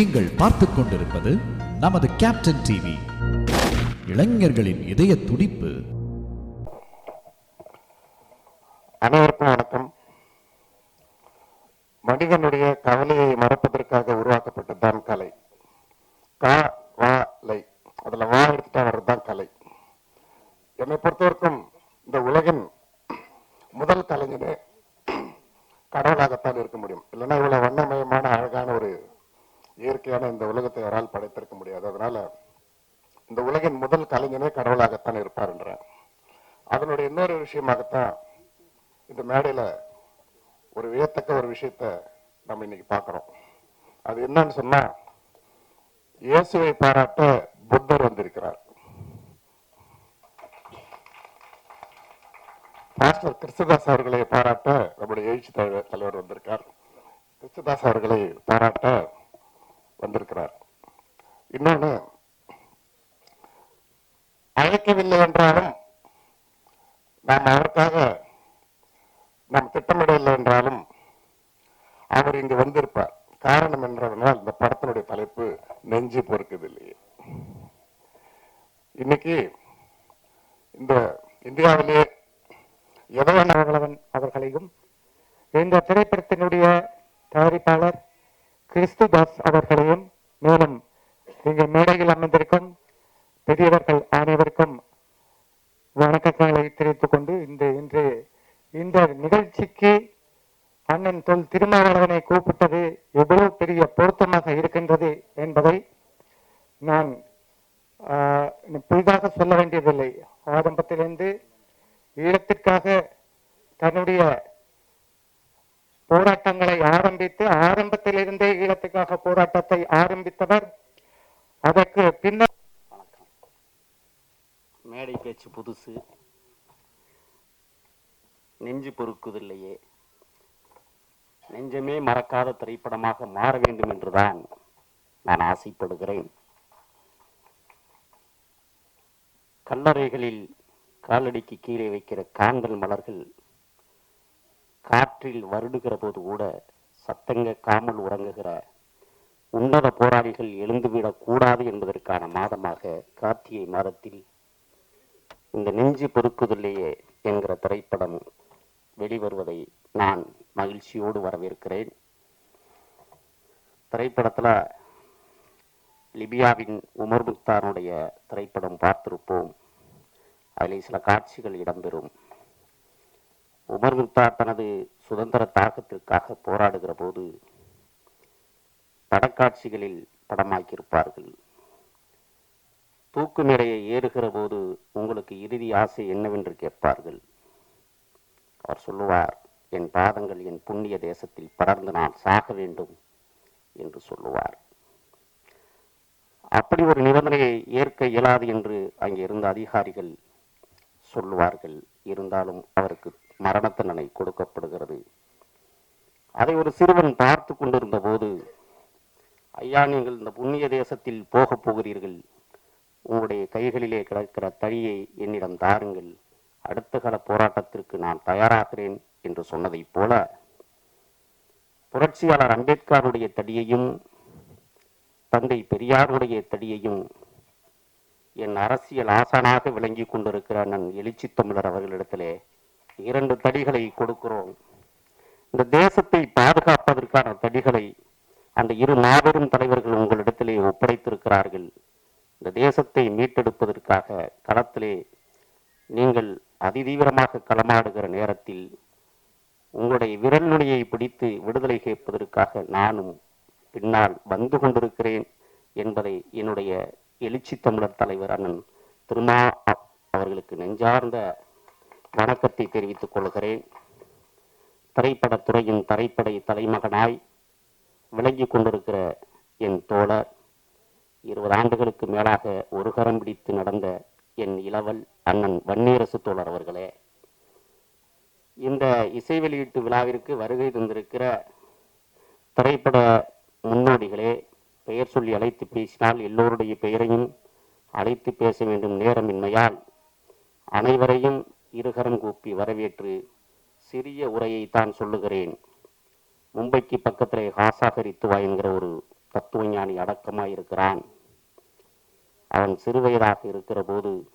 நீங்கள் பார்த்துக் கொண்டிருப்பது நமது கேப்டன் டிவி இளைஞர்களின் இதய துடிப்பு. அனைவருக்கும் வணக்கம். மனிதனுடைய கவலையை மறப்பதற்காக உருவாக்கப்பட்டதுதான் கலை. கா வா லை. அதுல வா எடுத்துட்டா வர்றதுதான் கலை. என்னை பொறுத்தவரைக்கும் இந்த உலகின் முதல் கலைஞனே கடவுளாகத்தான் இருக்க முடியும். இல்லைன்னா இவ்வளவு வண்ணமயமான அழகான ஒரு இயற்கையான இந்த உலகத்தை யாரால் படைத்திருக்க முடியாது. அதனால இந்த உலகின் முதல் கலைஞனே கடவுளாகத்தான் இருப்பார்ன்றேன் அதனுடைய இன்னொரு விஷயமாகத்தான் இந்த மேடையில ஒரு வியத்தக்க ஒரு விஷயத்த நம்ம இன்னைக்கு பார்க்கிறோம். அது என்னன்னு சொன்னா இயேசுவை பாராட்ட புத்தர் வந்திருக்கிறார். மாஸ்டர் கிறிஸ்துதாஸ் அவர்களை பாராட்ட நம்முடைய எழுச்சி தலைவர் தலைவர் வந்திருக்கார். கிறிஸ்துதாஸ் அவர்களை பாராட்ட வந்திருக்கிறார். இன்னொன்று அழைக்கவில்லை என்றாலும் நாம் அவருக்காக நாம் திட்டமிடவில்லை என்றாலும் அவர் இங்கு வந்திருப்பார். காரணம் என்றவனால் இந்த படத்தினுடைய தலைப்பு நெஞ்சு பொறுக்குது இல்லையே இன்னைக்கு இந்த இந்தியாவிலே எதவன் அவர்களவன் அவர்களையும் இந்த திரைப்படத்தினுடைய தயாரிப்பாளர் கிறிஸ்துதாஸ் அவர்களையும் மேலும் இங்கு மேடையில் அமைந்திருக்கும் பெரியவர்கள் அனைவருக்கும் வணக்கங்களை தெரிவித்துக் கொண்டு இந்த இன்று இந்த நிகழ்ச்சிக்கு அண்ணன் தொல் திருமாவளவனை கூப்பிட்டது எவ்வளவு பெரிய பொருத்தமாக இருக்கின்றது என்பதை நான் ஆஹ், புதிதாக சொல்ல வேண்டியதில்லை. ஆரம்பத்திலிருந்து ஈழத்திற்காக தன்னுடைய போராட்டங்களை ஆரம்பித்து ஆரம்பத்திலிருந்தே ஈழத்துக்காக போராட்டத்தை ஆரம்பித்தவர். அதற்கு பின்னர் வணக்கம். மேடை பேச்சு புதுசு. நெஞ்சு பொறுக்குதில்லையே. நெஞ்சமே மறக்காத திரைப்படமாக மாற வேண்டும் என்றுதான் நான் ஆசைப்படுகிறேன். கல்லறைகளில் காலடிக்கு கீழே வைக்கிற காந்தல் மலர்கள் காற்றில் வருடுகிற போது கூட சத்தங்க காமல் உறங்குகிற. உன்னத போராளிகள் எழுந்துவிடக் கூடாது என்பதற்கான மாதமாக கார்த்திகை மாதத்தில் இந்த நெஞ்சு பொறுக்குதில்லையே என்கிற திரைப்படம் வெளிவருவதை நான் மகிழ்ச்சியோடு வரவேற்கிறேன். திரைப்படத்தில் லிபியாவின் உமர் முக்தானுடைய திரைப்படம் பார்த்திருப்போம். அதில் சில காட்சிகள் இடம்பெறும். உமர் முக்தார் தனது சுதந்திர தாக்கத்திற்காக போராடுகிற போது படக்காட்சிகளில் படமாக்கியிருப்பார்கள். தூக்கு மேடையை ஏறுகிற போது உங்களுக்கு இறுதி ஆசை என்னவென்று கேட்பார்கள். அவர் சொல்லுவார் என் பாதங்கள் என் புண்ணிய தேசத்தில் படர்ந்து நான் சாக வேண்டும் என்று சொல்லுவார். அப்படி ஒரு நிபந்தனையை ஏற்க இயலாது என்று அங்கே இருந்த அதிகாரிகள் சொல்லுவார்கள். இருந்தாலும் அவருக்கு மரண தண்டனை கொடுக்கப்படுகிறது. அதை ஒரு சிறுவன் பார்த்து கொண்டிருந்த போது ஐயா நீங்கள் இந்த புண்ணிய தேசத்தில் போகப் போகிறீர்கள். உங்களுடைய கைகளிலே கிடக்கிற தழியை என்னிடம் தாருங்கள். அடுத்த கால போராட்டத்திற்கு நான் தயாராகிறேன் என்று சொன்னதைப் போல புரட்சியாளர் அம்பேத்கருடைய தடியையும் தந்தை பெரியாருடைய தடியையும் என் அரசியல் ஆசானாக விளங்கி கொண்டிருக்கிற நன் எழுச்சி தமிழர் அவர்களிடத்திலே இரண்டு தடிகளை கொடுக்கிறோம். இந்த தேசத்தை பாதுகாப்பதற்கான தடிகளை அந்த இரு மாபெரும் தலைவர்கள் உங்களிடத்திலே ஒப்படைத்திருக்கிறார்கள். இந்த தேசத்தை மீட்டெடுப்பதற்காக களத்திலே நீங்கள் அதிதீவிரமாக களமாடுகிற நேரத்தில் உங்களுடைய விரல் நுனியை பிடித்து விடுதலை கேட்பதற்காக நானும் பின்னால் வந்து கொண்டிருக்கிறேன் என்பதை என்னுடைய எழுச்சி தமிழர் தலைவர் அண்ணன் திருமா அவர்களுக்கு நெஞ்சார்ந்த வணக்கத்தை தெரிவித்துக் கொள்கிறேன். திரைப்படத்துறையின் தரைப்படை தலைமகனாய் விளங்கி கொண்டிருக்கிற என் தோழர் இருபது ஆண்டுகளுக்கு மேலாக ஒரு கரம் பிடித்து நடந்த என் இளவல் அண்ணன் வன்னியரசு தோழர் அவர்களே. இந்த இசை வெளியீட்டு விழாவிற்கு வருகை தந்திருக்கிற திரைப்பட முன்னோடிகளே பெயர் சொல்லி அழைத்து பேசினால் எல்லோருடைய பெயரையும் அழைத்து பேச வேண்டும் நேரமின்மையால் அனைவரையும் இருகரம் கூப்பி வரவேற்று சிறிய உரையை தான் சொல்லுகிறேன். மும்பைக்கு பக்கத்திலே ஹாசாகரித்துவா என்கிற ஒரு தத்துவஞானி அடக்கமாயிருக்கிறான். அவன் சிறுவயதாக இருக்கிற போது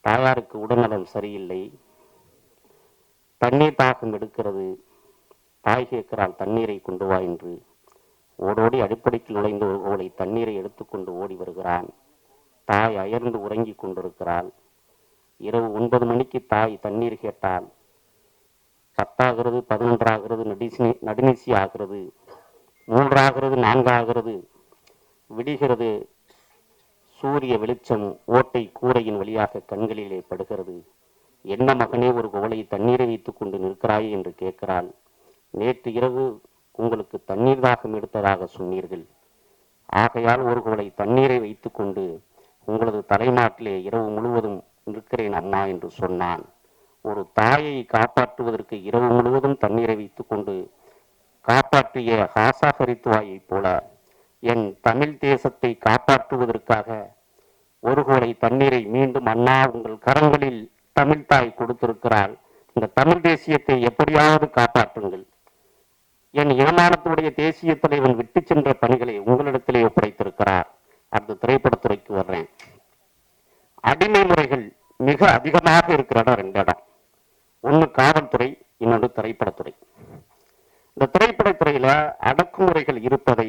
தாயாருக்கு உடல்நலம் சரியில்லை. தண்ணீர் தாகம் எடுக்கிறது. தாய் கேட்கிறாள் தண்ணீரை கொண்டு வா என்று. ஓடோடி அடிப்படைக்கு நுழைந்து ஒரு ஓலை தண்ணீரை எடுத்துக்கொண்டு ஓடி வருகிறான். தாய் அயர்ந்து உறங்கிக் கொண்டிருக்கிறாள். இரவு ஒன்பது மணிக்கு தாய் தண்ணீர் கேட்டால் பத்தாகிறது பதினொன்றாகிறது நடிசி நடுநிசி ஆகிறது. மூன்றாகிறது நான்காகிறது. விடுகிறது சூரிய வெளிச்சம் ஓட்டை கூரையின் வழியாக கண்களிலே படுகிறது. என்ன மகனே ஒரு குவளை தண்ணீரை வைத்துக் கொண்டு நிற்கிறாய் என்று கேட்கிறாள். நேற்று இரவு உங்களுக்கு தண்ணீர் தாகம் எடுத்ததாக சொன்னீர்கள். ஆகையால் ஒரு குவளை தண்ணீரை வைத்துக்கொண்டு உங்களது தலைநாட்டிலே இரவு முழுவதும் இருக்கிறேன் அம்மா என்று சொன்னான். ஒரு தாயை காப்பாற்றுவதற்கு இரவு முழுவதும் தண்ணீரை வைத்துக்கொண்டு காப்பாற்றிய ஹாசாகரித்துவாயைப் போல என் தமிழ் தேசத்தை காப்பாற்றுவதற்காக ஒரு கோடை தண்ணீரை மீண்டும் அண்ணா உங்கள் கரங்களில் தமிழ் தாய் கொடுத்திருக்கிறாள். இந்த தமிழ் தேசியத்தை எப்படியாவது காப்பாற்றுங்கள். என் இனமானத்துடைய தேசிய தலைவன் விட்டு சென்ற பணிகளை உங்களிடத்திலே ஒப்படைத்திருக்கிறார். அந்த திரைப்படத்துறைக்கு வர்றேன். அடிமை முறைகள் மிக அதிகமாக இருக்கிற இடம் ரெண்டு இடம். ஒன்று காவல்துறை இன்னொன்று திரைப்படத்துறை. இந்த திரைப்படத்துறையில் அடக்குமுறைகள் இருப்பதை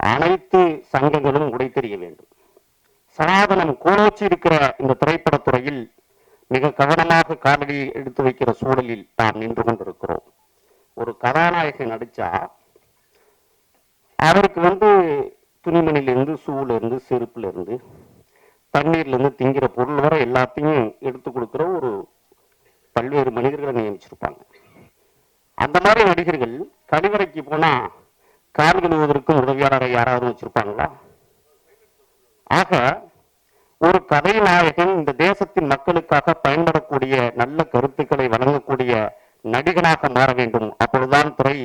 அனைத்து சங்கங்களும் உடைத்தெறிய வேண்டும். சனாதனம் கோலோச்சி இருக்கிற இந்த திரைப்படத்துறையில் மிக கவனமாக காலடி எடுத்து வைக்கிற சூழலில் நாம் நின்று கொண்டிருக்கிறோம். ஒரு கதாநாயகன் நடிச்சா அவருக்கு வந்து துணிமணிலிருந்து ஷூல இருந்து தண்ணீர்லேருந்து தண்ணீர்ல இருந்து திங்கிற பொருள் வரை எல்லாத்தையும் எடுத்து கொடுக்கிற ஒரு பல்வேறு மனிதர்களை நியமிச்சிருப்பாங்க. அந்த மாதிரி நடிகர்கள் கழிவறைக்கு போனா கால் கழுவுவதற்கும் உதவியாளரை யாராவது வச்சிருப்பாங்களா? ஆக ஒரு கதை நாயகன் இந்த தேசத்தின் மக்களுக்காக பயன்படக்கூடிய நல்ல கருத்துக்களை வழங்கக்கூடிய நடிகனாக மாற வேண்டும். அப்பொழுதுதான் துறை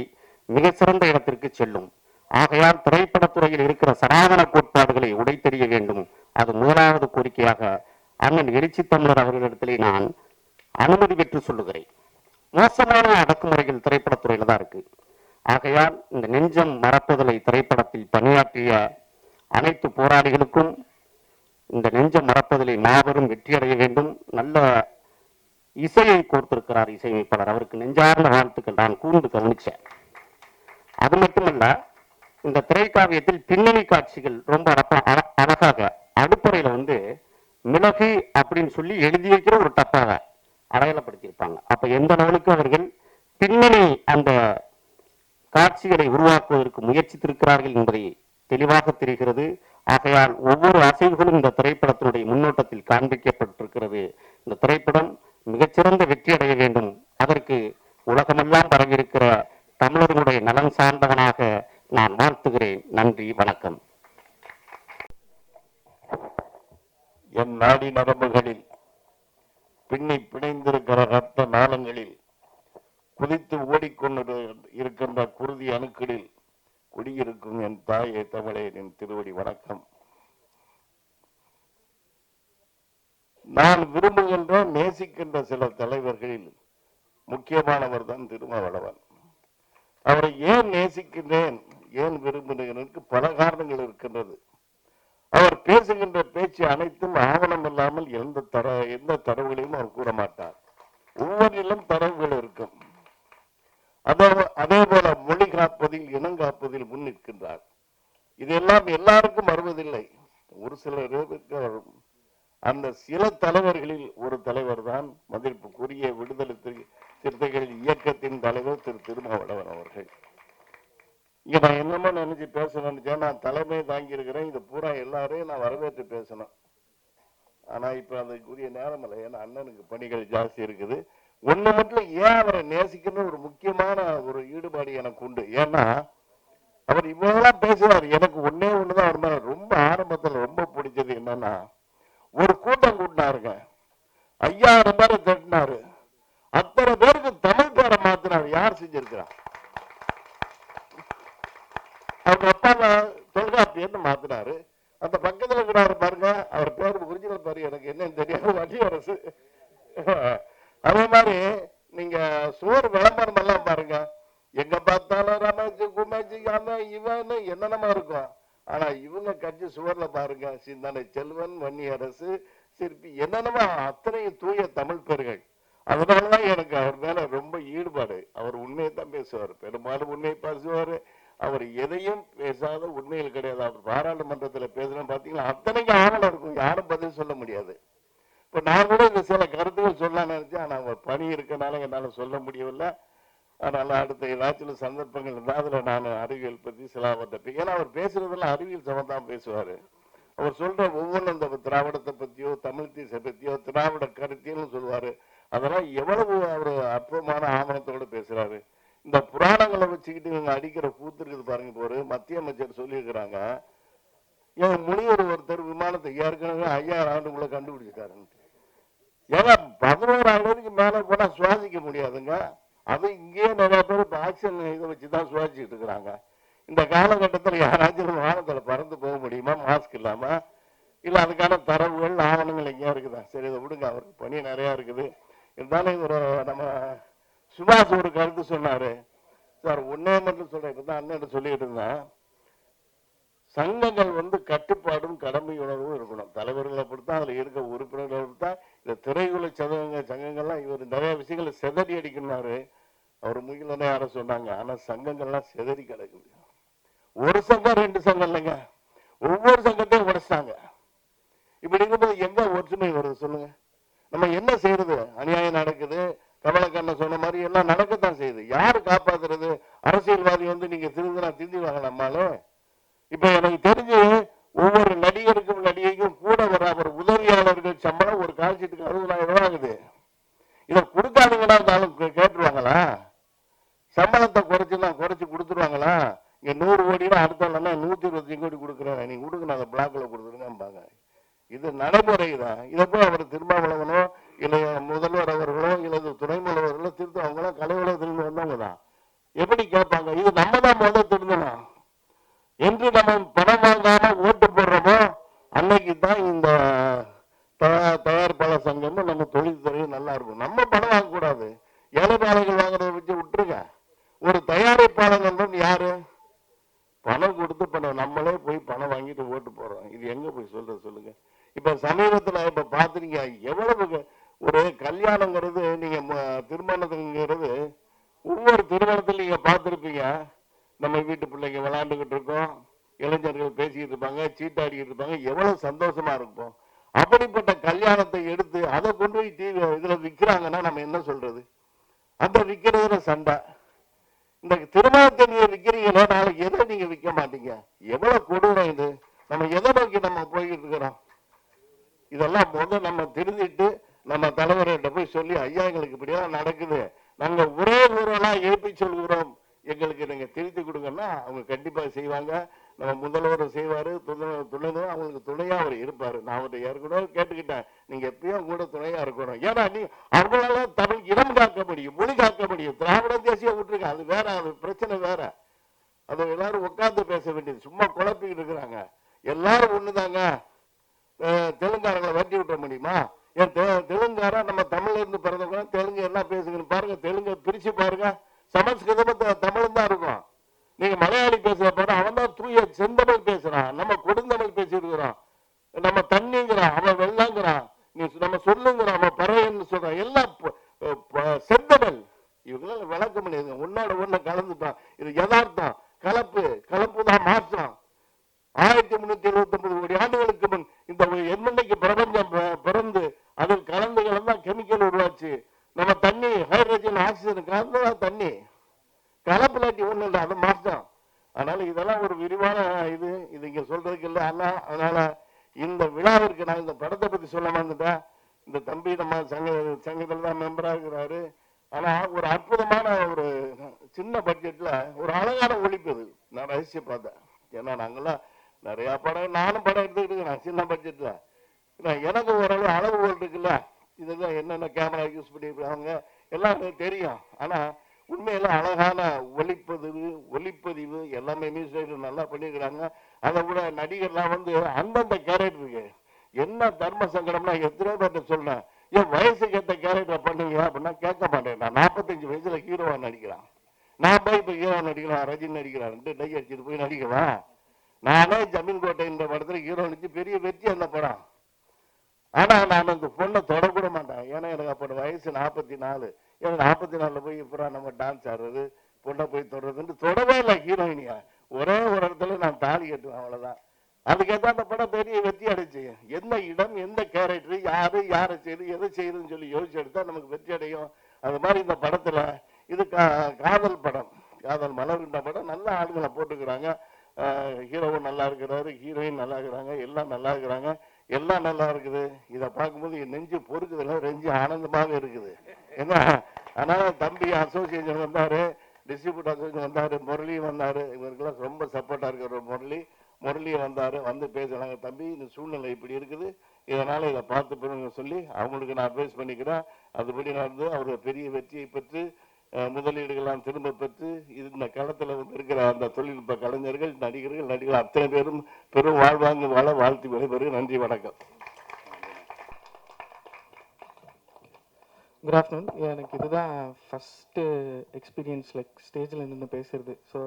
மிக சிறந்த இடத்திற்கு செல்லும். ஆகையால் திரைப்படத்துறையில் இருக்கிற சனாதன கோட்பாடுகளை உடைத்தெறிய வேண்டும். அது முதலாவது கோரிக்கையாக அண்ணன் எழுச்சி தமிழர் அவர்களிடத்திலே நான் அனுமதி பெற்று சொல்லுகிறேன். மோசமான அடக்குமுறைகள் திரைப்படத்துறையில தான் இருக்கு. ஆகையால் இந்த நெஞ்சம் மறப்புதலை திரைப்படத்தில் பணியாற்றிய அனைத்து போராளிகளுக்கும் இந்த நெஞ்சம் மறப்பதிலே மாபெரும் வெற்றியடைய வேண்டும். நல்ல இசையை கோர்த்திருக்கிறார் இசையமைப்பாளர். அவருக்கு நெஞ்சார்ந்த வாழ்த்துக்கள். நான் கூர்ந்து கவனிச்சேன். அது மட்டுமல்ல இந்த திரைக்காவியத்தில் பின்னணி காட்சிகள் ரொம்ப அழகாக அடுப்பறையில வந்து மிளகு அப்படின்னு சொல்லி எழுதி வைக்கிற ஒரு டப்பாவை அடையாளப்படுத்தியிருப்பாங்க. அப்போ எந்த அளவுக்கு அவர்கள் பின்னணி அந்த காட்சிகளை உருவாக்குவதற்கு முயற்சித்திருக்கிறார்கள் என்பதை தெளிவாக தெரிகிறது. ஆகையால் ஒவ்வொரு அசைவுகளும் இந்த திரைப்படத்தினுடைய முன்னோட்டத்தில் காண்பிக்கப்பட்டிருக்கிறது. இந்த திரைப்படம் மிகச்சிறந்த வெற்றி அடைய வேண்டும். அதற்கு உலகமெல்லாம் பரவியிருக்கிற தமிழர்களுடைய நலன் சார்ந்தவனாக நான் வாழ்த்துகிறேன். நன்றி வணக்கம். என் நாடி நரம்புகளில் பின்னி பிணைந்திருக்கிற ரத்த நாளங்களில் குதித்து ஓடிக்கொண்டு இருக்கின்ற குருதி அணுக்களில் குடியிருக்கும் என் தாயே தமிழே திருவடி வணக்கம். நான் விரும்புகின்ற நேசிக்கின்ற சில தலைவர்களில் முக்கியமானவர் தான் திருமாவளவன். அவரை ஏன் நேசிக்கின்றேன் ஏன் விரும்புகிறேன் பல காரணங்கள் இருக்கின்றது. அவர் பேசுகின்ற பேச்சு அனைத்தும் ஆவணம் இல்லாமல் எந்த தர எந்த தரவுகளையும் அவர் கூற மாட்டார் ஒவ்வொன்றிலும் தரவுகள் இருக்கும். அதே போல மொழி காப்பதில் இனம் காப்பதில் முன் நிற்கின்றார். இதெல்லாம் எல்லாருக்கும் வருவதில்லை. ஒரு சிலருக்கு வரும் அந்த சில தலைவர்களில் ஒரு தலைவர் தான் மதிப்புக்குரிய விடுதலை சிறு- சிறுத்தைகள் இயக்கத்தின் தலைவர் திரு திருமாவளவன் அவர்கள். இங்க நான் என்னமோ நினைச்சு பேச நினைச்சேன். நான் தலைமை தாங்கி இருக்கிறேன் இது பூரா எல்லாரையும் நான் வரவேற்று பேசணும். ஆனா இப்ப அதுக்குரிய நேரம் இல்லை. ஏன்னா அண்ணனுக்கு பணிகள் ஜாஸ்தி இருக்குது. ஒண்ணு மட்டும் ஏன் அவரை நேசிக்கணும்னு ஒரு முக்கியமான ஒரு ஈடுபாடு எனக்கு உண்டு. ஏன்னா அவர் இவ்வளவுலாம் பேசுவார் எனக்கு ஒன்னே ஒண்ணுதான். அவர் மேல ரொம்ப ஆரம்பத்துல ரொம்ப பிடிச்சது என்னன்னா ஒரு கூட்டம் கூட்டினாருங்க. ஐயாயிரம் பேரை திட்டினாரு அத்தனை பேருக்கு தமிழ் பேரை மாத்தினார். யார் செஞ்சிருக்கிறார் அவங்க அப்பா தொல்காப்பியன்னு மாத்தினாரு. அந்த பக்கத்துல இருக்கிறாரு பாருங்க அவர் பேர் ஒரிஜினல் பாரு எனக்கு என்னன்னு தெரியாது அரசு. அதே மாதிரி நீங்க சுவர் விளம்பரம் எல்லாம் பாருங்க. எங்க பார்த்தாலும் ரமேஷ் குமேஷ் அவன் இவன் என்னென்னமா இருக்கும். ஆனா இவங்க கட்சி சுவர்ல பாருங்க சிந்தனை செல்வன் வன்னியரசு சிற்பி என்னென்னமா அத்தனையும் தூய தமிழ் பெருகள். அதனாலதான் எனக்கு அவர் மேல ரொம்ப ஈடுபாடு. அவர் உண்மையை தான் பேசுவார். பெரும்பாலும் உண்மையை பேசுவார். அவர் எதையும் பேசாத உண்மையில் கிடையாது. அவர் பாராளுமன்றத்துல பேசுனா பார்த்தீங்கன்னா அத்தனைக்கு ஆவலம் இருக்கும். யாரும் பதில் சொல்ல முடியாது. இப்ப நான் கூட இந்த சில கருத்துக்கள் சொல்ல நினைச்சேன். ஆனா அவர் பணி இருக்கனால என்னால சொல்ல முடியவில்லை. அதனால அடுத்த ஏதாச்சும் சந்தர்ப்பங்கள் இருந்தால் அதில் நான் அறிவியல் பத்தி சிலாபத்தை ஏன்னா அவர் பேசுறதெல்லாம் அறிவியல் சம்பந்தம் பேசுவாரு. அவர் சொல்ற ஒவ்வொன்றும் இந்த திராவிடத்தை பத்தியோ தமிழ் தேச பத்தியோ திராவிட கருத்தியல்னு சொல்லுவாரு. அதெல்லாம் எவ்வளவு அவர் அற்புதமான ஆவணத்தோட பேசுறாரு. இந்த புராணங்களை வச்சுக்கிட்டு இவங்க அடிக்கிற கூத்து இருக்குது பாருங்க போரு மத்திய அமைச்சர் சொல்லியிருக்கிறாங்க என் முனிவர் ஒருத்தர் விமானத்தை ஏற்கனவே ஐயாயிரம் ஆண்டுக்குள்ள கண்டுபிடிச்சிட்டாருன்ட்டு. ஏன்னா பதினோராயிரத்துக்கு மேல போனா சுவாசிக்க முடியாதுங்க. அது இங்கேயே நிறைய பேர் இப்போ ஆக்சிஜன் இதை வச்சு தான் சுவாசிச்சுட்டு இருக்கிறாங்க. இந்த காலகட்டத்தில் யாராச்சும் வானத்துல பறந்து போக முடியுமா? மாஸ்க் இல்லாம? இல்ல அதுக்கான தரவுகள் ஆவணங்கள் எங்கேயா இருக்குதா? சரி இதை விடுங்க அவருக்கு பணி நிறையா இருக்குது. இருந்தாலும் ஒரு நம்ம சுபாஷ் ஒரு கருத்து சொன்னாரு. சார் ஒன்னே மட்டும் சொல்றேன். இப்பதான் அண்ணன் சொல்லிட்டு இருந்தேன். சங்கங்கள் வந்து கட்டுப்பாடும் கடமை உணர்வும் இருக்கணும். தலைவர்களை அப்படித்தான் அதுல இருக்க உறுப்பினர்களை பொறுத்தா இந்த திரையுள்ள சதவங்க சங்கங்கள்லாம் இவர் நிறைய விஷயங்களை செதறி அடிக்கிறாரு அவர் முயலனே யார சொன்னாங்க. ஆனா சங்கங்கள்லாம் செதறி கிடக்குது. ஒரு சங்கம் ரெண்டு சங்கம் இல்லைங்க. ஒவ்வொரு சங்கத்தையும் உடைச்சிட்டாங்க. இப்படி இருக்கும்போது எங்க ஒற்றுமை வருது சொல்லுங்க. நம்ம என்ன செய்யறது? அநியாயம் நடக்குது. கமலக்கண்ணன் சொன்ன மாதிரி எல்லாம் நடக்கத்தான் செய்யுது. யாரு காப்பாத்துறது? அரசியல்வாதி வந்து நீங்க திருந்தினா திருந்திவாங்க நம்மால இப்ப எனக்கு தெரிஞ்சு ஒவ்வொரு நடிகருக்கும் நடிகைக்கும் கூட வர அவர் உதவியாளர்கள் சம்பளம் ஒரு கால்ஷீட்டுக்கு அறுபதாயிரம் ரூபாய் ஆகுது. இதை கொடுக்காதீங்கன்னா இருந்தாலும் கே- கேட்டுருவாங்களா? சம்பளத்தை குறைச்சுன்னா குறைச்சு கொடுத்துருவாங்களா? இங்க நூறு கோடினா அடுத்த இல்லைன்னா நூத்தி இருபத்தஞ்சு கோடி கொடுக்குறேன் நீங்க கொடுக்கணும் அந்த பிளாக்ல கொடுத்துருங்கம்பாங்க. இது நடைமுறை தான் இதை போய் அவர் திருமாவளவனோ இளைய முதல்வர் அவர்களோ இல்லது துணை முதல்வர்களோ திருத்த அவங்களாம் கலை உலகத்திலிருந்து வந்தவங்க தான். எப்படி கேட்பாங்க? இது நம்ம தான் முதல்ல திருந்தணும். என்று நம்ம பணம் வாங்காம ஓட்டு போடுறோமோ அன்னைக்கு தான் இந்த தயாரிப்பாளர் சங்கம் நம்ம தொழில்துறையும் நல்லா இருக்கும். நம்ம பணம் வாங்கக்கூடாது. ஏழைப்பாளைகள் வாங்குறத வச்சு விட்டுருங்க. ஒரு தயாரிப்பாளர் யாரு? பணம் கொடுத்து பணம் நம்மளே போய் பணம் வாங்கிட்டு ஓட்டு போடுறோம். இது எங்க போய் சொல்றது சொல்லுங்க. இப்ப சமீபத்துல இப்ப பாத்துறீங்க எவ்வளவு ஒரு கல்யாணங்கிறது நீங்க திருமணத்துங்கிறது ஒவ்வொரு திருமணத்துல நீங்க பார்த்துருப்பீங்க. நம்ம வீட்டு பிள்ளைங்க விளையாண்டுகிட்டு இருக்கோம். இளைஞர்கள் பேசிக்கிட்டு இருப்பாங்க சீட்டாடிக்கிட்டு இருப்பாங்க. எவ்வளவு சந்தோஷமா இருக்கும் அப்படிப்பட்ட கல்யாணத்தை எடுத்து அதை கொண்டு போய் டிவி இதுல விக்கிறாங்கன்னா நம்ம என்ன சொல்றது? அந்த விற்கிறதுல சண்டை. இந்த திருமணத்தை நீங்க விற்கிறீங்களோ நாளைக்கு எதை நீங்க விற்க மாட்டீங்க? எவ்வளவு கொடூரம் இது? நம்ம எதை நோக்கி நம்ம போய்கிட்டு இருக்கிறோம்? இதெல்லாம் முதல்ல நம்ம திருந்திட்டு நம்ம தலைவர்கிட்ட போய் சொல்லி ஐயா எங்களுக்கு இப்படியெல்லாம் நடக்குது. நாங்கள் ஒரே ஊரெல்லாம் எழுப்பி சொல்கிறோம். எங்களுக்கு நீங்கள் திருத்தி கொடுங்கன்னா அவங்க கண்டிப்பாக செய்வாங்க. நம்ம முதல்வரும் செய்வார். துணை துணைவர் அவங்களுக்கு துணையாக அவர் இருப்பார். நான் அவர்கிட்ட ஏற்கனவே கேட்டுக்கிட்டேன். நீங்கள் எப்பயும் கூட துணையாக இருக்கணும். ஏன்னா நீ அவங்களால தமிழ் இனம் காக்க முடியும் மொழி காக்க முடியும். திராவிட தேசிய விட்டுருங்க அது வேற அது பிரச்சனை வேற. அது எல்லாரும் உட்காந்து பேச வேண்டியது. சும்மா குழப்பிக்கிட்டு இருக்கிறாங்க. எல்லாரும் ஒன்று தாங்க தெலுங்காரங்களை வட்டி விட்ட முடியுமா? தெலுங்காரா நம்ம தமிழ்ல இருந்து பிறந்தவங்க தெலுங்கு என்ன பேசுகிறது பாருங்க தெலுங்கு பிரிச்சு பாருங்க. சமஸ்கிருதம் த- தமிழும் தான் இருக்கும். நீங்க மலையாளி பேசுற பாரு அவன் தான் தூய செந்தமிழ் பேசுறான். நம்ம கொடுந்தமிழ் பேசியிருக்கிறோம். நம்ம தண்ணிங்கிறான் அவன் வெள்ளங்கிறான். நீ நம்ம சொல்லுங்கிறான் அவன் பறவைன்னு சொல்றான் எல்லாம் செந்தமிழ். இவங்களால விளக்க முடியாது உன்னோட ஒண்ணு கலந்துட்டான் இது யதார்த்தம். கலப்பு கல தான் மாற்றம் ஆயிரத்தி முன்னூத்தி எழுபத்தி ஒன்பது கோடி ஆண்டுகளுக்கு முன் இந்த எண்ணெய்க்கு பிரபஞ்சம் பி- பிறந்து அதில் கலந்து கலந்தா கெமிக்கல் உருவாச்சு நம்ம தண்ணி ஹைட்ரஜன் ஆக்சிஜன் கலந்துதான் தண்ணி கலப்பிலாட்டி ஒண்ணு இல்லை அது மாற்றம் அதனால இதெல்லாம் ஒரு விரிவான இது இது இங்க சொல்றதுக்கு இல்லை ஆனா அதனால இந்த விழாவிற்கு நான் இந்த படத்தை பத்தி சொல்ல வந்துட்டேன் இந்த தம்பி நம்ம சங்க சங்கத்தில் தான் மெம்பரா இருக்கிறாரு ஆனா ஒரு அற்புதமான ஒரு சின்ன பட்ஜெட்ல ஒரு அழகான ஒழிப்பு அது நான் ரசிச்சு பார்த்தேன் ஏன்னா நாங்கெல்லாம் நிறைய படம் நானும் படம் எடுத்துக்கிட்டு இருக்கிறேன் சின்ன பட்ஜெட்ல நான் எனக்கு ஓரளவு அளவுகோல் இருக்குல்ல இதெல்லாம் என்னென்ன கேமரா யூஸ் பண்ணிருக்காங்க எல்லாம் எனக்கு தெரியும் ஆனா உண்மையில அழகான ஒளிப்பதிவு ஒளிப்பதிவு எல்லாமே மியூசிக் நல்லா பண்ணிருக்கிறாங்க அதை விட நடிகர்லாம் வந்து அந்தந்த கேரக்டருக்கு என்ன தர்ம சங்கடம்னா எத்தனையோ பேர்ட்ட சொன்னேன் ஏன் வயசுக்கு ஏற்ற கேரக்டர் பண்ணுங்க? அப்படின்னா கேட்க மாட்டேன் நான். நாற்பத்தஞ்சு வயசுல ஹீரோவா நடிக்கிறான். நான் போய் இப்போ ஹீரோ நடிக்கலாம் ரஜினி நடிக்கிறான்ட்டு டை அடிச்சுட்டு போய் நடிக்கவா? நானே ஜமீன் கோட்டை இந்த படத்துல ஹீரோ நடிச்சு பெரிய வெற்றி அந்த படம். ஆனா நான் அந்த பொண்ணை தொடக்கூட மாட்டேன். ஏன்னா எனக்கு அப்போ வயசு நாற்பத்தி நாலு ஏன்னா நாற்பத்தி நாலுல போய் இப்போ நம்ம டான்ஸ் ஆடுறது பொண்ணை போய் தொடர்றதுன்னு தொடவே இல்லை ஹீரோயினியா ஒரே ஒரு இடத்துல நான் தாலி கட்டுவேன் அவ்வளவுதான். அதுக்கேற்ற அந்த படம் பெரிய வெற்றி அடைச்சு எந்த இடம் எந்த கேரக்டர் யாரு யாரை செய்து எதை செய்யுதுன்னு சொல்லி யோசிச்சு எடுத்தா நமக்கு வெற்றி அடையும். அது மாதிரி இந்த படத்துல இது கா- காதல் படம். காதல் மலர்கின்ற படம் நல்ல ஆளுங்களை போட்டுக்கிறாங்க. ஹீரோவும் நல்லா இருக்கிறாரு ஹீரோயின் நல்லா இருக்கிறாங்க எல்லாம் நல்லா இருக்கிறாங்க. எல்லாம் நல்லா இருக்குது. இதை பார்க்கும்போது என் நெஞ்சு பொறுக்குதுல நெஞ்சு ஆனந்தமாக இருக்குது. ஏன்னா அதனால தம்பி அசோசியேஷன் வந்தாரு. டிஸ்ட்ரிபியூட் அசோசியேஷன் வந்தார் முரளி வந்தார். இவருக்கெல்லாம் ரொம்ப சப்போர்ட்டாக இருக்கிற முரளி. முரளி வந்தார் வந்து பேசுறாங்க தம்பி இந்த சூழ்நிலை இப்படி இருக்குது. இதனால் இதை பார்த்து பிறகு சொல்லி அவங்களுக்கு நான் அட்வைஸ் பண்ணிக்கிறேன். அதுபடி நடந்து அவர் பெரிய வெற்றியை பெற்று முதலீடுகள்லாம் திரும்ப பெற்று இது இந்த களத்தில் வந்து இருக்கிற அந்த தொழில்நுட்ப கலைஞர்கள் நடிகர்கள் நடிகர்கள் அத்தனை பேரும் பெரும் வாழ்வாங்க வாழ வாழ்த்து விடைபெறும் நன்றி வணக்கம். குட் ஆஃப்டர்நூன் எனக்கு இதுதான் ஃபஸ்ட்டு எக்ஸ்பீரியன்ஸ் லைக் ஸ்டேஜில் நின்று பேசுறது. ஸோ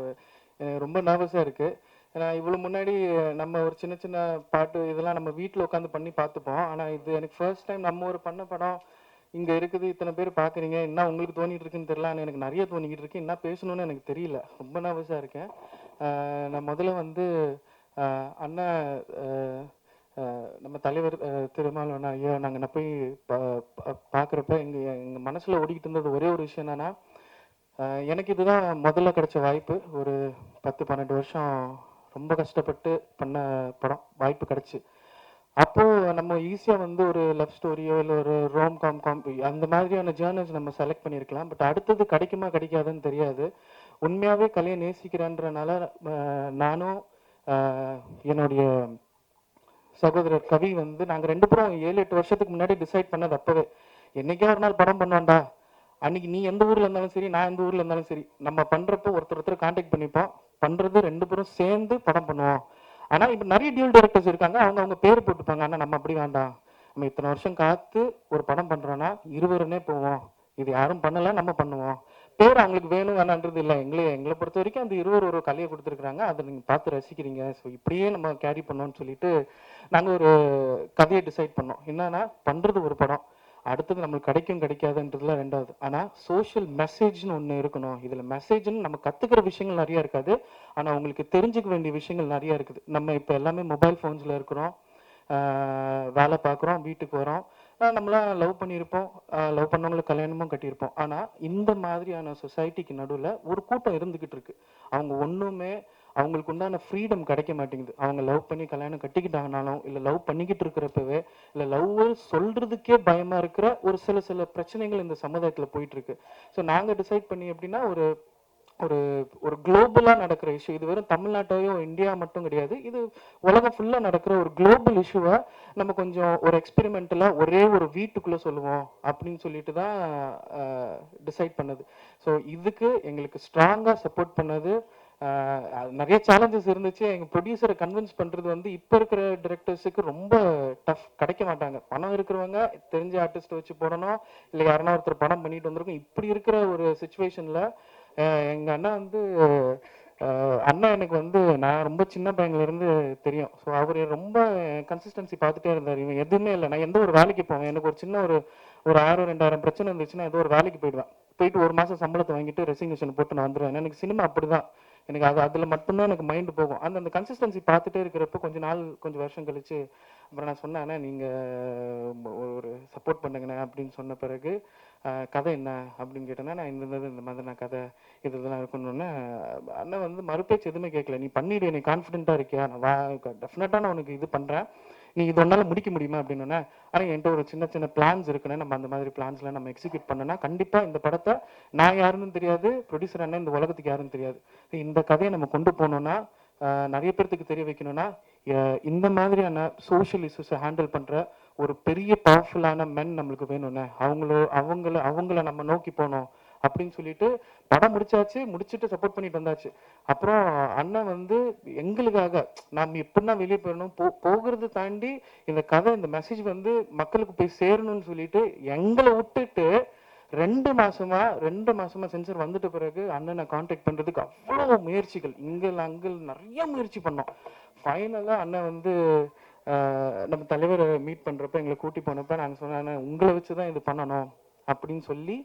எனக்கு ரொம்ப நர்வஸாக இருக்குது ஏன்னா இவ்வளோ முன்னாடி நம்ம ஒரு சின்ன சின்ன பாட்டு இதெல்லாம் நம்ம வீட்டில் உட்காந்து பண்ணி பார்த்துப்போம். ஆனால் இது எனக்கு ஃபர்ஸ்ட் டைம் நம்ம ஒரு பண்ண படம் இங்கே இருக்குது இத்தனை பேர் பார்க்குறீங்க என்ன உங்களுக்கு தோணிட்டு இருக்குன்னு தெரியல. ஆனால் எனக்கு நிறைய தோணிக்கிட்டு இருக்கு. என்ன பேசணும்னு எனக்கு தெரியல. ரொம்ப நர்வஸாக இருக்கேன். நான் முதல்ல வந்து அண்ணா நம்ம தலைவர் திருமாவளவன் ஐயா நாங்கள் நான் போய் பா- பார்க்குறப்ப எங்கள் எங்கள் மனசில் ஓடிக்கிட்டு இருந்தது ஒரே ஒரு விஷயம் என்னன்னா எனக்கு இதுதான் முதல்ல கிடைச்ச வாய்ப்பு. ஒரு பத்து பன்னெண்டு வருஷம் ரொம்ப கஷ்டப்பட்டு பண்ண படம் வாய்ப்பு கிடச்சி. அப்போது நம்ம ஈஸியாக வந்து ஒரு லவ் ஸ்டோரியோ இல்லை ஒரு ரோம் காம் காம் அந்த மாதிரியான ஜேர்னல்ஸ் நம்ம செலக்ட் பண்ணியிருக்கலாம் பட் அடுத்தது கிடைக்குமா கிடைக்காதுன்னு தெரியாது. உண்மையாகவே கலையை நேசிக்கிறேன்றனால நானும் என்னுடைய சகோதரர் கவி வந்து நாங்கள் ரெண்டு பேரும் ஏழு எட்டு வருஷத்துக்கு முன்னாடி டிசைட் பண்ணது அப்பவே. என்னைக்கே ஒரு நாள் படம் பண்ணுவோம்டா? அன்னைக்கு நீ எந்த ஊர்ல இருந்தாலும் சரி நான் எந்த ஊர்ல இருந்தாலும் சரி நம்ம பண்றப்போ ஒருத்தர் ஒருத்தர் கான்டாக்ட் பண்ணிப்போம். பண்றது ரெண்டு பேரும் சேர்ந்து படம் பண்ணுவோம். ஆனா இப்ப நிறைய டியூல் டைரக்டர்ஸ் இருக்காங்க அவங்க அவங்க பேர் போட்டுப்பாங்க ஆனா நம்ம அப்படி வேண்டாம். நம்ம இத்தனை வருஷம் காத்து ஒரு படம் பண்றோம்னா இருவருனே போவோம். இது யாரும் பண்ணல நம்ம பண்ணுவோம். பேர் அவங்களுக்கு வேணும் வேணான்றது இல்லை. எங்களை எங்களை பொறுத்த வரைக்கும் அந்த இருவர் ஒரு கலையை கொடுத்துருக்குறாங்க. அதை நீங்கள் பார்த்து ரசிக்கிறீங்க. ஸோ இப்படியே நம்ம கேரி பண்ணோம்னு சொல்லிட்டு நாங்கள் ஒரு கதையை டிசைட் பண்ணோம். என்னன்னா பண்ணுறது ஒரு படம். அடுத்தது நம்மளுக்கு கிடைக்கும் கிடைக்காதுன்றதுல ரெண்டாவது. ஆனால் சோஷியல் மெசேஜ்னு ஒன்று இருக்கணும். இதில் மெசேஜ்னு நம்ம கற்றுக்கிற விஷயங்கள் நிறையா இருக்காது. ஆனால் உங்களுக்கு தெரிஞ்சுக்க வேண்டிய விஷயங்கள் நிறையா இருக்குது. நம்ம இப்போ எல்லாமே மொபைல் ஃபோன்ஸில் இருக்கிறோம். வேலை பார்க்குறோம் வீட்டுக்கு வரோம் நம்மளாம் லவ் பண்ணியிருப்போம். லவ் பண்ணவங்களுக்கு கல்யாணமும் கட்டியிருப்போம். ஆனால் இந்த மாதிரியான சொசைட்டிக்கு நடுவில் ஒரு கூட்டம் இருந்துக்கிட்டு இருக்கு. அவங்க ஒன்றுமே அவங்களுக்கு உண்டான ஃப்ரீடம் கிடைக்க மாட்டேங்குது. அவங்க லவ் பண்ணி கல்யாணம் கட்டிக்கிட்டாங்கனாலும் இல்லை லவ் பண்ணிக்கிட்டு இருக்கிறப்பவே இல்லை லவ் சொல்றதுக்கே பயமா இருக்கிற ஒரு சில சில பிரச்சனைகள் இந்த சமுதாயத்தில் போயிட்டு இருக்கு. ஸோ நாங்கள் டிசைட் பண்ணி எப்படின்னா ஒரு ஒரு ஒரு குளோபலா நடக்கிற இஷ்யூ இது வெறும் தமிழ்நாட்டையும் இந்தியா மட்டும் கிடையாது. இது உலகம் ஃபுல்லா நடக்கிற ஒரு குளோபல் இஷ்யூவை நம்ம கொஞ்சம் ஒரு எக்ஸ்பெரிமெண்டலா ஒரே ஒரு வீட்டுக்குள்ள சொல்லுவோம் அப்படின்னு சொல்லிட்டு தான் டிசைட் பண்ணது. ஸோ இதுக்கு எங்களுக்கு ஸ்ட்ராங்கா சப்போர்ட் பண்ணது. நிறைய சேலஞ்சஸ் இருந்துச்சு. எங்க ப்ரொடியூசரை கன்வின்ஸ் பண்றது வந்து இப்ப இருக்கிற டிரெக்டர்ஸுக்கு ரொம்ப டஃப் கிடைக்க மாட்டாங்க. பணம் இருக்கிறவங்க தெரிஞ்ச ஆர்டிஸ்ட் வச்சு போடணும். இல்லை யாருன்னா ஒருத்தர் படம் பண்ணிட்டு வந்திருக்கும். இப்படி இருக்கிற ஒரு சுச்சுவேஷன்ல எங்கள் அண்ணா வந்து அண்ணா எனக்கு வந்து நான் ரொம்ப சின்ன பையன்ல தெரியும். ஸோ அவர் ரொம்ப கன்சிஸ்டன்சி பார்த்துட்டே இருந்தார். இவன் எதுவுமே இல்லை. நான் எந்த ஒரு வேலைக்கு போவேன் எனக்கு ஒரு சின்ன ஒரு ஒரு ஆயிரம் ரெண்டாயிரம் பிரச்சனை இருந்துச்சுன்னா ஏதோ ஒரு வேலைக்கு போயிடுவேன். போயிட்டு ஒரு மாதம் சம்பளத்தை வாங்கிட்டு ரெசிக்னேஷன் போட்டு நான் வந்துடுவேன் எனக்கு சினிமா அப்படி தான் எனக்கு அது அதில் மட்டும்தான் எனக்கு மைண்டு போகும். அந்த அந்த கன்சிஸ்டன்சி பார்த்துட்டே இருக்கிறப்ப கொஞ்ச நாள் கொஞ்சம் வருஷம் கழிச்சு அப்புறம் நான் சொன்னேன் நீங்கள் ஒரு சப்போர்ட் பண்ணுங்கண்ணே அப்படின்னு சொன்ன பிறகு கதை என்ன அப்படின்னு கேட்டேன்னா நான் இந்த இந்த மாதிரி நான் கதை இது இதெல்லாம் இருக்கணும்னு அண்ணன் வந்து மறுபேச்சு எதுவுமே கேட்கல. நீ பண்ணிடு நீ கான்ஃபிடென்ட்டாக இருக்கியா? நான் வா டெஃபினட்டாக நான் உனக்கு இது பண்ணுறேன் இது ஒன்னால முடிக்க முடியுமா அப்படின்னு ஆனா என்கிட்ட ஒரு சின்ன சின்ன பிளான்ஸ் இருக்குன்னு நம்ம அந்த மாதிரி பிளான்ஸ்ல நம்ம எக்ஸிக்யூட் பண்ணனா கண்டிப்பா இந்த படத்தை நான் யாருன்னு தெரியாது ப்ரொடியூசர் அண்ணன் இந்த உலகத்துக்கு யாருன்னு தெரியாது. இந்த கதையை நம்ம கொண்டு போனோம்னா நிறைய பேர்த்துக்கு தெரிய வைக்கணும்னா இந்த மாதிரியான சோஷியல் இஷ்யூஸை ஹேண்டில் பண்ற ஒரு பெரிய பவர்ஃபுல்லான மென் நம்மளுக்கு வேணும்ண்ணே அவங்களோ அவங்கள அவங்கள நம்ம நோக்கி போனோம் அப்படின்னு சொல்லிட்டு படம் முடிச்சாச்சு முடிச்சுட்டு சப்போர்ட் பண்ணிட்டு வந்தாச்சு. அப்புறம் அண்ணன் வந்து எங்களுக்காக நாம் எப்படின்னா வெளியே போயிடணும் போ போகிறத தாண்டி இந்த கதை இந்த மெசேஜ் வந்து மக்களுக்கு போய் சேரணும்னு சொல்லிட்டு எங்களை விட்டுட்டு ரெண்டு மாசமா ரெண்டு மாசமா சென்சர் வந்துட்ட பிறகு அண்ணனை காண்டாக்ட் பண்றதுக்கு அவ்வளோ முயற்சிகள். இங்கே அங்கல் நிறைய முயற்சி பண்ணோம். ஃபைனலா அண்ணன் வந்து நம்ம தலைவரை மீட் பண்றப்ப எங்களை கூட்டி போனப்ப நாங்கள் சொன்னேன் உங்களை வச்சு தான் இது பண்ணணும் அப்படின்னு சொல்லி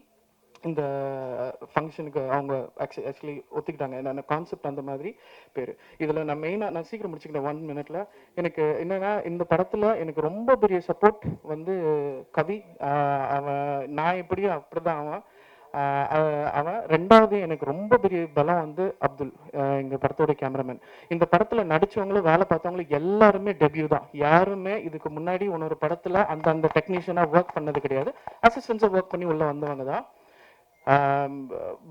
இந்த ஃபங்க்ஷனுக்கு அவங்க ஆக்சுவலி ஒத்துக்கிட்டாங்க. என்னென்ன கான்செப்ட் அந்த மாதிரி பேர். இதில் நான் மெயினாக நான் சீக்கிரம் முடிச்சுக்கிட்டேன் ஒன் மினிட்ல எனக்கு என்னன்னா இந்த படத்தில் எனக்கு ரொம்ப பெரிய சப்போர்ட் வந்து கவி. அவன் நான் எப்படியோ அப்படிதான் அவன். அவன் ரெண்டாவது எனக்கு ரொம்ப பெரிய பலம் வந்து அப்துல் எங்கள் படத்தோட கேமராமேன் இந்த படத்தில் நடிச்சவங்களும் வேலை பார்த்தவங்களும் எல்லாருமே டெபியூ தான். யாருமே இதுக்கு முன்னாடி உன்னொரு படத்தில் அந்த அந்த ஒர்க் பண்ணது கிடையாது. அசிஸ்டன்ஸை ஒர்க் பண்ணி உள்ளே வந்தவங்க தான்.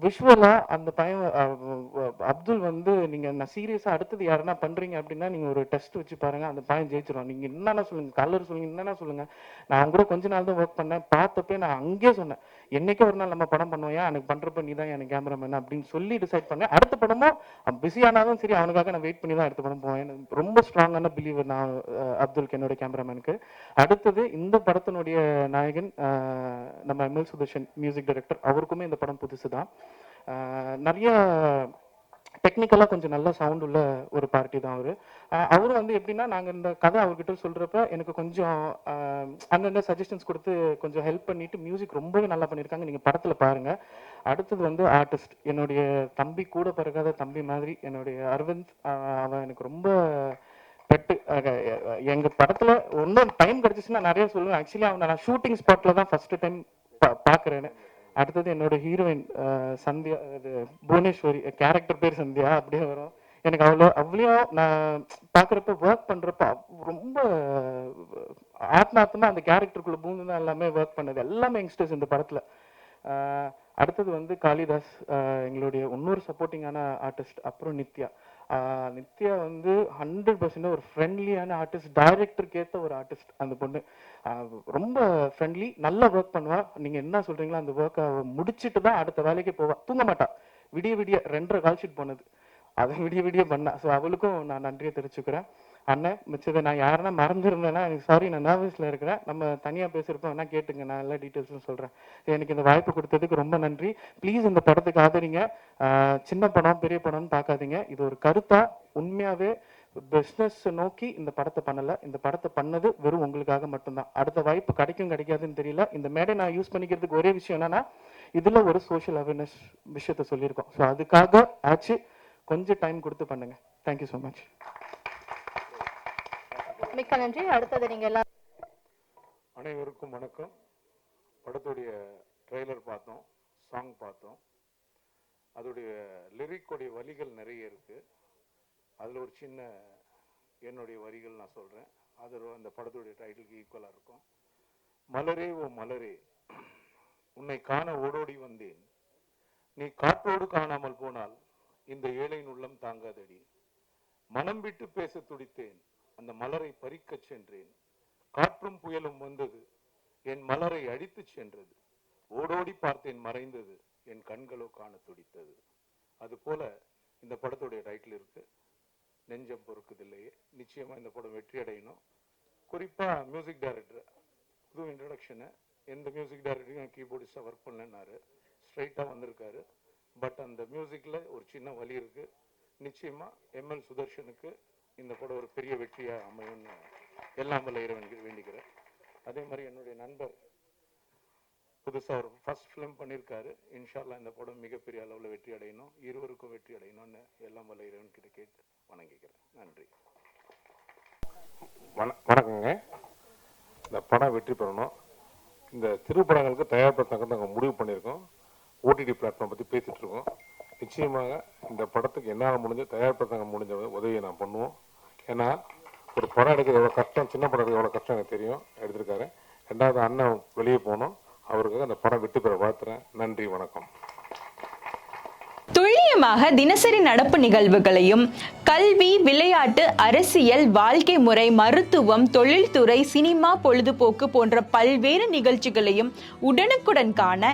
விஷுவலா அந்த பையன் அஹ், அப்துல் வந்து நீங்க நான் சீரியஸா அடுத்தது யாருன்னா பண்றீங்க அப்படின்னா நீங்க ஒரு டெஸ்ட் வச்சு பாருங்க அந்த பையன் ஜெயிச்சிடும் நீங்க என்னென்ன சொல்லுங்க கலர் சொல்லுங்க என்னென்ன சொல்லுங்க. நான் கூட கொஞ்ச நாள் தான் ஒர்க் பண்ணேன் பார்த்தப்பே நான் அங்கேயே சொன்னேன். என்னைக்கு ஒரு நாள் நம்ம படம் பண்ணுவோம் ஏன் எனக்கு பண்றப்ப நீ தான் எனக்கு கேமராமேன் அப்படின்னு சொல்லி டிசைட் பண்ண அடுத்த படமும் பிஸி ஆனாலும் சரி அவனுக்காக நான் வெயிட் பண்ணி தான் அடுத்த படம் போவேன். ரொம்ப ஸ்ட்ராங்கான பிலீவர் நான் அப்துல் அப்துல்க்கு என்னோட கேமராமேனுக்கு அடுத்தது இந்த படத்தினுடைய நாயகன் நம்ம எம்எல் சுதர்ஷன் மியூசிக் டைரக்டர் அவருக்குமே இந்த படம் புதுசு தான் நிறைய டெக்னிக்கலாக கொஞ்சம் நல்ல சவுண்ட் உள்ள ஒரு பார்ட்டி தான் அவர். அவரும் வந்து எப்படின்னா நாங்கள் இந்த கதை அவர்கிட்ட சொல்கிறப்ப எனக்கு கொஞ்சம் அந்தந்த சஜஷன்ஸ் கொடுத்து கொஞ்சம் ஹெல்ப் பண்ணிட்டு மியூசிக் ரொம்பவே நல்லா பண்ணியிருக்காங்க நீங்கள் படத்தில் பாருங்கள் அடுத்தது வந்து ஆர்டிஸ்ட் என்னுடைய தம்பி கூட பிறகாத தம்பி மாதிரி என்னுடைய அரவிந்த் அவன் எனக்கு ரொம்ப பெட்டு. எங்க படத்துல ஒன்றும் டைம் கிடைச்சிச்சுன்னா நிறைய சொல்லுவேன். ஆக்சுவலி அவனை நான் ஷூட்டிங் ஸ்பாட்ல தான் ஃபர்ஸ்ட் டைம் பாக்குறேன்னு. அடுத்தது என்னோட ஹீரோயின் சந்தியா இது புவனேஸ்வரி கேரக்டர் பேர் சந்தியா அப்படியே வரும். எனக்கு அவ்வளோ அவ்வளோ நான் பார்க்குறப்ப ஒர்க் பண்ணுறப்ப ரொம்ப ஆத்மாத்தமாக அந்த கேரக்டருக்குள்ளே பூந்து தான் எல்லாமே ஒர்க் பண்ணது. எல்லாமே யங்ஸ்டர்ஸ் இந்த படத்துல. அடுத்தது வந்து காளிதாஸ் எங்களுடைய இன்னொரு சப்போர்ட்டிங்கான ஆர்டிஸ்ட் அப்புறம் நித்யா. நித்யா வந்து ஹண்ட்ரட் பர்சன்ட் ஒரு ஃப்ரெண்ட்லியான ஆர்டிஸ்ட் டைரக்டருக்கு ஏற்ற ஒரு ஆர்டிஸ்ட் அந்த பொண்ணு. ரொம்ப ஃப்ரெண்ட்லி நல்லா ஒர்க் பண்ணுவா. நீங்க என்ன சொல்றீங்களோ அந்த ஒர்க்கை முடிச்சிட்டு தான் அடுத்த வேலைக்கு போவா. தூங்க மாட்டா. விடிய விடிய ரெண்டரை கால் ஷீட் போனது. அதை விடிய விடிய பண்ணா. ஸோ அவளுக்கும் நான் நன்றியை தெரிவிச்சுக்கிறேன். அண்ணன் மிச்சதை நான் யாருன்னா மறந்துருந்தேன்னா எனக்கு சாரி நான் நர்வஸில் இருக்கிறேன். நம்ம தனியாக பேசுகிறப்ப வேணா கேட்டுங்க நான் எல்லா டீட்டெயில்ஸும் சொல்கிறேன் எனக்கு இந்த வாய்ப்பு கொடுத்ததுக்கு ரொம்ப நன்றி. ப்ளீஸ் இந்த படத்துக்கு ஆதரிங்க. சின்ன படம் பெரிய படம்னு பார்க்காதீங்க. இது ஒரு கருத்தா உண்மையாகவே பிஸ்னஸ் நோக்கி இந்த படத்தை பண்ணல. இந்த படத்தை பண்ணது வெறும் உங்களுக்காக மட்டும்தான். அடுத்த வாய்ப்பு கிடைக்கும் கிடைக்காதுன்னு தெரியல. இந்த மேடை நான் யூஸ் பண்ணிக்கிறதுக்கு ஒரே விஷயம் என்னன்னா இதுல ஒரு சோஷியல் அவேர்னஸ் விஷயத்த சொல்லியிருக்கோம். ஸோ அதுக்காக ஆச்சு. கொஞ்சம் டைம் கொடுத்து பண்ணுங்க. தேங்க்யூ ஸோ மச் மிக்க நன்றி. அடுத்தது நீங்க எல்லாம் அனைவருக்கும் வணக்கம். படத்துடைய ட்ரெய்லர் பார்த்தோம் சாங் பார்த்தோம். அதோடைய லிரிக்கோடைய வரிகள் நிறைய இருக்கு. அதில் ஒரு சின்ன என்னுடைய வரிகள் நான் சொல்கிறேன் அது அந்த படத்துடைய டைட்டிலுக்கு ஈக்குவலாக இருக்கும். மலரே ஓ மலரே உன்னை காண ஓடோடி வந்தேன். நீ காற்றோடு காணாமல் போனால் இந்த ஏழையின் உள்ளம் தாங்காதடி. மனம் விட்டு பேச துடித்தேன். அந்த மலரை பறிக்கச் சென்றேன். காற்றும் புயலும் வந்தது. என் மலரை அடித்துச் சென்றது. ஓடோடி பார்த்தேன் மறைந்தது. என் கண்களோ காண துடித்தது. அதுபோல இந்த படத்துடைய டைட்டில் இருக்கு. நெஞ்சம் பொறுக்குதில்லையே. நிச்சயமா இந்த படம் வெற்றி அடையணும். குறிப்பா மியூசிக் டைரக்டர் புது இன்ட்ரடக்ஷனு எந்த மியூசிக் டைரக்டரையும் கீபோர்டிஸ்டாக ஒர்க் பண்ணலன்னாரு ஸ்ட்ரைட்டாக வந்திருக்காரு. பட் அந்த மியூசிக்கில் ஒரு சின்ன வழி இருக்கு. நிச்சயமா எம்எல் சுதர்ஷனுக்கு இந்த கூட ஒரு பெரிய வெற்றியாக அமையும்னு எல்லாம் வல்ல இறைவனுக்கு வேண்டிக்கிறேன். அதே மாதிரி என்னுடைய நண்பர் புதுசாக ஒரு ஃபர்ஸ்ட் ஃபிலிம் பண்ணியிருக்காரு இன்ஷால்லா இந்த படம் மிகப்பெரிய அளவில் வெற்றி அடையணும். இருவருக்கும் வெற்றி அடையணும்னு எல்லாம் வல்ல இறைவன் கிட்ட கேட்டு வணங்கிக்கிறேன். நன்றி. வண- வணக்கங்க. இந்த படம் வெற்றி பெறணும். இந்த திருப்படங்களுக்கு தயாரிப்பதற்கு நாங்கள் முடிவு பண்ணியிருக்கோம். ஓடிடி பிளாட்ஃபார்ம் பற்றி பேசிட்டு இருக்கோம். நிச்சயமாக இந்த படத்துக்கு என்னால் முடிஞ்ச தயாரிப்பதற்கு முடிஞ்ச உதவியை நான் பண்ணுவோம். ஏன்னா ஒரு படம் எடுக்கிறது எவ்வளோ கஷ்டம் சின்ன படம் எடுக்க எவ்வளோ கஷ்டம் எனக்கு தெரியும். எடுத்திருக்காரு. ரெண்டாவது அண்ணன் வெளியே போனோம் அவருக்காக அந்த படம் விட்டு பெற பார்த்துறேன் நன்றி வணக்கம். துல்லியமாக தினசரி நடப்பு நிகழ்வுகளையும் கல்வி விளையாட்டு அரசியல் வாழ்க்கை முறை மருத்துவம் தொழில்துறை சினிமா பொழுதுபோக்கு போன்ற பல்வேறு நிகழ்ச்சிகளையும் உடனுக்குடன் காண